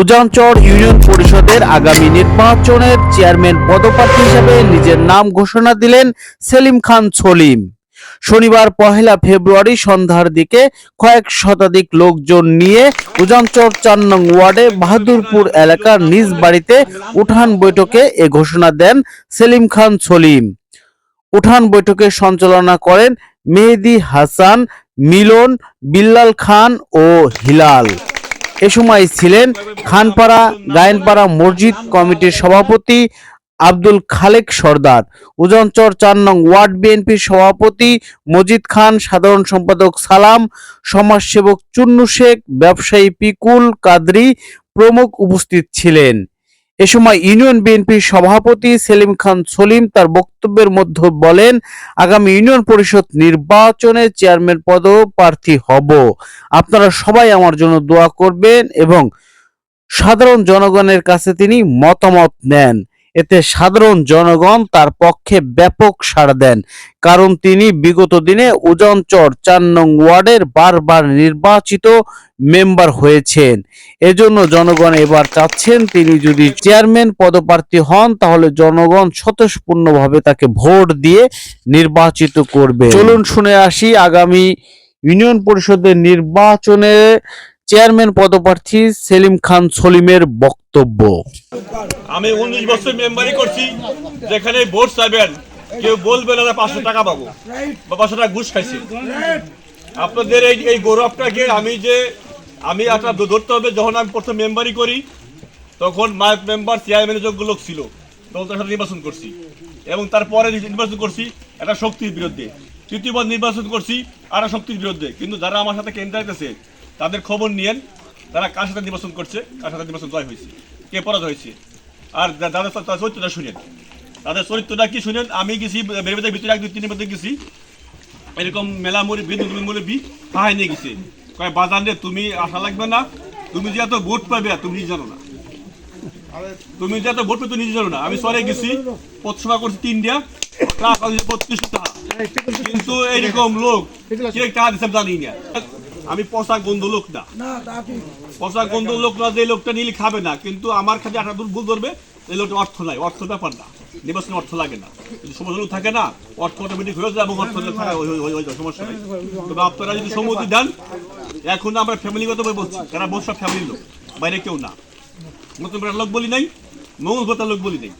Ujanchar union পরিষদের আগামী নির্বাচনের চেয়ারম্যান পদপ্রার্থী হিসেবে নিজের নাম ঘোষণা দিলেন সেলিম খান সলিম শনিবার পহেলা ফেব্রুয়ারি সন্ধ্যার দিকে কয়েক শতাধিক লোকজন নিয়ে উজানচর চার নং ওয়ার্ডে বাহাদুরপুর এলাকার নিজ বাড়িতে উঠান বৈঠকে এ ঘোষণা দেন সেলিম খান সলিম উঠান বৈঠকে সঞ্চালনা করেন মেহেদি হাসান, মিলন, বিল্লাল খান ও হিলাল। এ সময় ছিলেন খানপাড়া গায়নপাড়া মসজিদ কমিটির সভাপতি আব্দুল খালেক সর্দার, উজনচর চার নং ওয়ার্ড বিএনপির সভাপতি মজিদ খান, সাধারণ সম্পাদক সালাম, সমাজসেবক চুন্নু শেখ, ব্যবসায়ী পিকুল কাদরি প্রমুখ উপস্থিত ছিলেন। এ সময় ইউনিয়ন বিএনপির সভাপতি সেলিম খান সলিম তার বক্তব্যের মধ্যে বলেন, আগামী ইউনিয়ন পরিষদ নির্বাচনে চেয়ারম্যান পদও প্রার্থী হব। আপনারা সবাই আমার জন্য দোয়া করবেন এবং সাধারণ জনগণের কাছে তিনি মতামত নেন। এতে সাধারণ জনগণ তার পক্ষে ব্যাপক সাড়া দেন। কারণ তিনি বিগত দিনে উজনচর চার নং ওয়ার্ডের বারবার নির্বাচিত মেম্বার হয়েছেন। এজন্য জনগণ এবার চাচ্ছেন তিনি যদি চেয়ারম্যান পদপ্রার্থী হন, তাহলে জনগণ স্বতঃস্ফূর্ণভাবে তাকে ভোট দিয়ে নির্বাচিত করবে চলুন শুনে আসি আগামী ইউনিয়ন পরিষদের নির্বাচনে চেয়ারম্যান পদপ্রার্থী সেলিম খান সলিমের বক্তব্য। আমি উনিশ বছর মেম্বারি করছি, যেখানে ভোট চাইবেন কেউ বলবে না পাঁচশো টাকা পাবো বা পাঁচশো টাকা ঘুষ খাইছি। আপনাদের এই এই গৌরবটাকে আমি যে আমি একটা ধরতে হবে, যখন আমি প্রথম মেম্বারি করি, তখন মাইক মেম্বার, চেয়ারম্যানের যোগ্য লোক ছিল। তখন তার সাথে নির্বাচন করছি। এবং তারপরে নির্বাচন করছি একটা শক্তির বিরুদ্ধে। তৃতীয়বার নির্বাচন করছি আর শক্তির বিরুদ্ধে। কিন্তু যারা আমার সাথে কেন্দ্র আছে তাদের খবর নিয়েন, তারা কার সাথে নির্বাচন করছে, কার সাথে নির্বাচন জয় হয়েছে, কে পরাজয় হয়েছে। আর যাদের চরিত্রটা শুনেন। তাদের চরিত্রটা কি শুনেন? আমি গেছি বেরবেদের ভিতরে এক দুই তিনের মধ্যে গেছি। এরকম মেলা মুড়ি বিদ্যুৎ মুরব্বী হাই নিয়ে গেছে। কয়, বাজার রে তুমি আশা লাগবে না, তুমি যে এত ভোট পাবে, তুমি নিজে জানো না। তুমি যে এত ভোট পাবে, তুমি নিজে জানো না। আমি সরে গেছি, পথসভা করছি তিনটা, টাকা বত্রিশ টাকা। কিন্তু এইরকম লোক, কে টাকা দিচ্ছে জানি না। আমি পচা গন্ধ লোক না। পচা গন্ধ লোক না যে লোকটা নিলে খাবে না কিন্তু আমার কাছে একটা দূর ভুল ধরবে এই লোকটা অর্থ নাই অর্থ ব্যাপার না। নির্বাচনে অর্থ লাগে না। সমাজ লোক থাকে না অর্থ অটোমেটিক হয়ে যায় এবং অর্থ হয়ে- যায়, সমস্যা নেই। তবে আপনারা যদি সম্মতি দেন এখন আমরা ফ্যামিলিগত ভাবে বলছি তারা বসা ফ্যামিলির লোক বাইরে কেউ না। নতুন লোক বলি নাই মঙ্গলপাতার লোক বলি নাই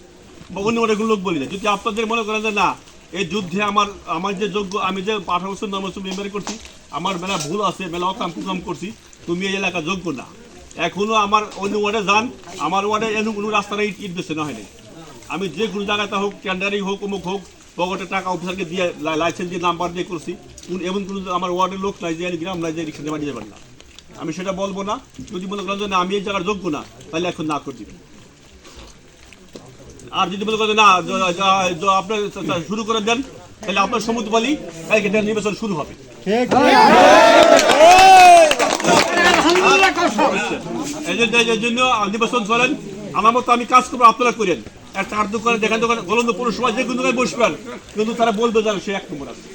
বা অন্য অনেক লোক বলি নাই। যদি আপনাদের মনে করেন যে না এই যুদ্ধে আমার আমার যে যোগ্য আমি যে আঠারো বছর নয় বছর মেম্বারি করছি আমার মেলা ভুল আছে মেলা অকাম কুকাম করছি, তুমি এই এলাকা যোগ্য না। এখনও আমার অন্য ওয়ার্ডে যান, আমার ওয়ার্ডে এমন কোনো রাস্তাটা ইট বেছে না হয়নি। আমি যে কোনো জায়গাতে হোক টেন্ডারিং হোক, অমুক হোক পকেটে টাকা অফিসারকে দিয়ে লাইসেন্স দিয়ে নাম্বার দিয়ে করছি। এমন কোনো আমার ওয়ার্ডের লোক নাই যে গ্রাম নাই যে রিক্সা যাবেন না। আমি সেটা বলব না। যদি মনে করেন যে না, আমি এই জায়গার যোগ্য না, তাহলে এখন না করে দিবেন। আর যদি মনে করেন না আপনার শুরু করে দেন তাহলে আপনার সমুদ্র বলি কালকে এটা নির্বাচন শুরু হবে। এই জন্য নির্বাচন করেন। আমার মতো আমি কাজ করব আপনারা করেন। একটা চার দোকানে যেখানে দোকানে পুরো পৌরসভা যে কোনো দোকানে বসবেন। কিন্তু তারা বলবে যেন সে এক নম্বর আছে।